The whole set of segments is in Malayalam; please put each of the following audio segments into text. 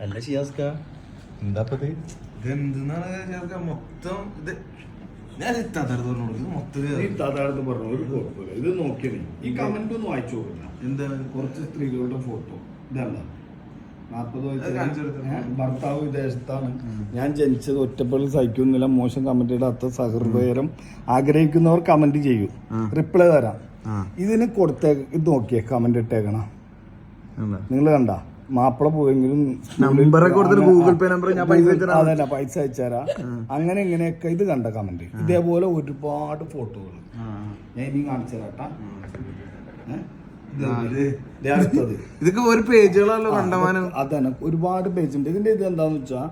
അല്ല ഷിയാസ്ക എന്താപ്പത്? മൊത്തം ഇത് ഞാൻ ഇത് മൊത്തം നീ താതാഴത്ത് പറഞ്ഞു? ഒരു കുഴപ്പമില്ല. ഇത് നോക്കിയേ ഈ കമന്റ് ഒന്നും വായിച്ചു നോക്കില്ല എന്താണ്? കുറച്ച് സ്ത്രീകളുടെ ഫോട്ടോ. ഇതല്ല. നാൽപ്പത്. വയസ്സ് ഭർത്താവ് വിദേശത്താണ്. ഞാൻ ജനിച്ചത് ഒറ്റപ്പെടൽ സഹിക്കുന്നില്ല. മോശം കമന്റ് ഇടാത്ത സഹൃദയരം ആഗ്രഹിക്കുന്നവർ കമന്റ് ചെയ്യൂ. റിപ്ലൈ തരാം. ഇതിന് കൊടുത്തേ ഇത് നോക്കിയേ കമന്റ് ഇട്ടേക്കണം. നിങ്ങൾ കണ്ട? മാപ്പിള പോയെങ്കിലും നമ്പറൊക്കെ കൊടുത്തിട്ട് ഗൂഗിൾ പേ നമ്പർ ഞാൻ പൈസ. അതല്ല പൈസ അയച്ചുതരാ. അങ്ങനെ ഇങ്ങനെയൊക്കെ ഇത് കണ്ട കമന്റ് ഇതേപോലെ ഒരുപാട് ഫോട്ടോകൾ ഞാൻ ഇനി കാണിച്ചു തരാട്ടാ അടുത്തത്. ഇതൊക്കെ ഒരു പേജുകളല്ലോ കണ്ടമാനം. അതന്നെ. ഒരുപാട് പേജ് ഉണ്ട്. ഇതിന്റെ ഇത് എന്താന്ന് വെച്ചാ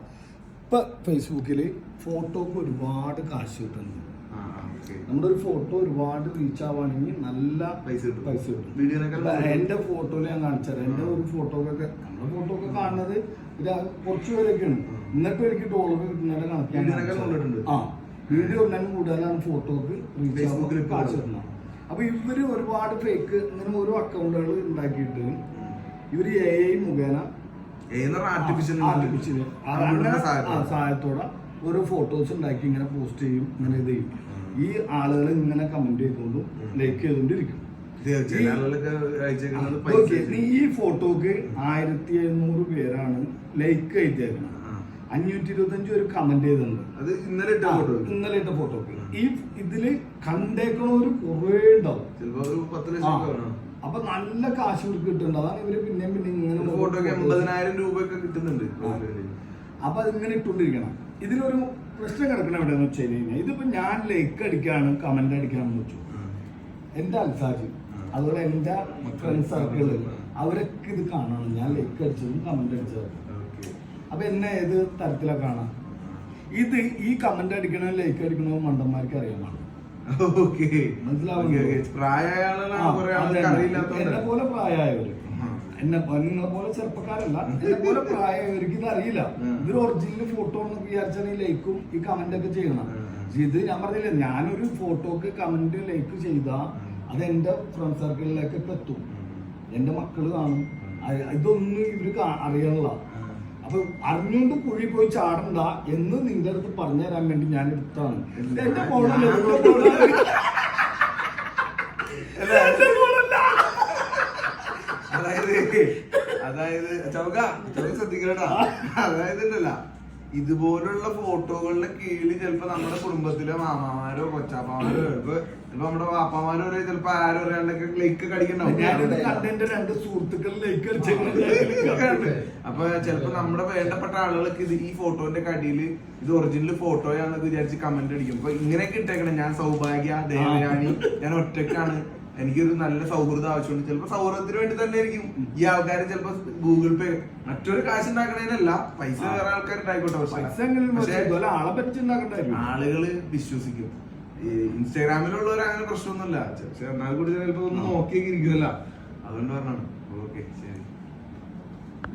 ഇപ്പൊ ഫേസ്ബുക്കിൽ ഫോട്ടോക്ക് ഒരുപാട് കാശ് കിട്ടുന്നുണ്ട്. നമ്മുടെ ഒരു ഫോട്ടോ ഒരുപാട് റീച്ച് ആവാണെങ്കിൽ നല്ല പൈസ കിട്ടും. പൈസ കിട്ടും. വീഡിയോ എന്റെ ഫോട്ടോയിൽ ഞാൻ കാണിച്ചത് എന്റെ ഒരു ഫോട്ടോക്കൊക്കെ നമ്മുടെ ഫോട്ടോ ഒക്കെ കാണുന്നത് ഇത് കുറച്ച് പേരൊക്കെയാണ്. എന്നിട്ടും എനിക്ക് ഡോളർ കിട്ടുന്നതിന്റെ കണക്ക് ഞാൻ വീഡിയോനേക്കാൾ ആ വീഡിയോ ഉണ്ടെങ്കിലും കൂടുതലാണ് ഫോട്ടോക്ക് റീച്ച് ഫേസ്ബുക്കിൽ ആവാൻ ഇപ്പോൾ കാശ് കിട്ടുന്നത് അപ്പൊ ഇവർ ഒരുപാട് ഫേക്ക് ഇങ്ങനെ ഓരോ അക്കൗണ്ടുകൾ ഉണ്ടാക്കിയിട്ട് ഇവർ എ ഐ മുഖേന ആർട്ടിഫിഷ്യൽ സഹായത്തോടെ ഓരോ ഫോട്ടോസ് ഉണ്ടാക്കി ഇങ്ങനെ പോസ്റ്റ് ചെയ്യും ഇങ്ങനെ ഇത് ചെയ്യും. ഈ ആളുകൾ ഇങ്ങനെ കമന്റ് ചെയ്തുകൊണ്ടും ലൈക്ക് ചെയ്തുകൊണ്ടിരിക്കും. ഈ ഫോട്ടോക്ക് ആയിരത്തി എഴുന്നൂറ് പേരാണ് ലൈക്ക് ചെയ്തേക്കുന്നത്. അഞ്ഞൂറ്റി ഇരുപത്തി അഞ്ച് ഒരു കമന്റ് ചെയ്തിട്ടുണ്ട്. അത് ഇന്നലെ ഇട്ട ഫോട്ടോ ഇന്നലെ ഇട്ട ഫോട്ടോക്ക് ഈ ഇതിൽ കണ്ടേക്കണവര് കുറേ ഉണ്ടാവും. അപ്പൊ നല്ല കാശ് ഇവർക്ക് കിട്ടുന്നുണ്ട്. അതാണ് ഇവർ പിന്നെയും പിന്നെ ഇങ്ങനെ ഫോട്ടോക്ക് എൺപതിനായിരം രൂപയൊക്കെ കിട്ടുന്നുണ്ട്. അപ്പൊ അതിങ്ങനെ ഇട്ടുകൊണ്ടിരിക്കണം. ഇതിലൊരു പ്രശ്നം കിടക്കണം എവിടെയെന്ന് വെച്ച് കഴിഞ്ഞാൽ ഇതിപ്പോ ഞാൻ ലൈക്ക് അടിക്കാണ് കമന്റ് അടിക്കാണെന്ന് വെച്ചു. എന്റെ അൽസാജ് അതുപോലെ എന്റെ ഫ്രണ്ട് സർക്കിൾ അവരൊക്കെ ഇത് കാണണം. ഞാൻ ലൈക്ക് അടിച്ചതും കമന്റ് അടിച്ചതും. അപ്പൊ എന്നെ ഏത് തരത്തിലാ കാണാം? ഇത് ഈ കമന്റ് അടിക്കണോ ലൈക്ക് അടിക്കണോ മണ്ടന്മാർക്ക് അറിയാമാണ്. എന്നെ പോലെ പ്രായമായവര്. എന്നെ നിങ്ങളെ പോലെ ചെറുപ്പക്കാരല്ല. എന്നെ പോലെ പ്രായവർക്ക് ഇത് അറിയില്ല ഇവർ ഒറിജിനൽ ഫോട്ടോ എന്ന് വിചാരിച്ചാൽ ഈ ലൈക്കും ഈ കമന്റ് ഒക്കെ ചെയ്യണം. ഇത് ഞാൻ പറഞ്ഞില്ലേ ഞാനൊരു ഫോട്ടോക്ക് കമന്റ് ലൈക്ക് ചെയ്താൽ അത് എന്റെ ഫ്രണ്ട് സർക്കിളിലേക്കൊക്കെ എത്തും. എന്റെ മക്കൾ കാണും. ഇതൊന്നും ഇവർ അറിയണില്ല അപ്പൊ അറിഞ്ഞുകൊണ്ട് കുഴി പോയി ചാടണ്ട എന്ന് നിന്റെ അടുത്ത് പറഞ്ഞു തരാൻ വേണ്ടി ഞാൻ എടുത്താണ്. എന്റെ മോഡൽ എന്റെ മോഡൽ. എന്റെ മോഡല്ല. അതായത് അതായത് ചൗക ചൗക ശ്രദ്ധിക്കണടാ അതായത് ഉണ്ടല്ല ഇതുപോലുള്ള ഫോട്ടോകളുടെ കീഴിൽ ചിലപ്പോ നമ്മുടെ കുടുംബത്തിലെ മാമാമാരോ കൊച്ചാപ്പാമാരോ ചിലപ്പോ ചിലപ്പോ നമ്മുടെ വാപ്പാമാരോ ഒരു ചിലപ്പോ ആരോ ഒരാളൊക്കെ ലൈക്ക് കടിക്കണ്ടാവും അപ്പൊ ചിലപ്പോ നമ്മുടെ വേണ്ടപ്പെട്ട ആളുകൾക്ക് ഇത് ഈ ഫോട്ടോന്റെ കടിയിൽ ഇത് ഒറിജിനൽ ഫോട്ടോയാണെന്ന് വിചാരിച്ച് കമന്റ് അടിക്കും. അപ്പൊ ഇങ്ങനെയൊക്കെ ഇട്ടേക്കണം. ഞാൻ സൗഭാഗ്യ ദേവയാനി ഞാൻ ഒറ്റക്കാണ് എനിക്കൊരു നല്ല സൗഹൃദം ആവശ്യമുണ്ട്. ചിലപ്പോ സൗഹൃദത്തിന് വേണ്ടി തന്നെ ആയിരിക്കും. ഈ ആൾക്കാർ ചിലപ്പോ ഗൂഗിൾ പേ മറ്റൊരു കാശ് ഉണ്ടാക്കണേനല്ല. പൈസ വേറെ ആൾക്കാർ ഉണ്ടായിക്കോട്ടെ പക്ഷെ ആളെ ആളുകൾ വിശ്വസിക്കും. ഇൻസ്റ്റാഗ്രാമിലുള്ളവർ അങ്ങനെ പ്രശ്നമൊന്നുമില്ല. പക്ഷെ എന്നാൽ കൂടി ചിലപ്പോ ഒന്ന് നോക്കിയൊക്കെ ഇരിക്കുമല്ല അതുകൊണ്ട് പറഞ്ഞാണ് ഓക്കെ ശരി.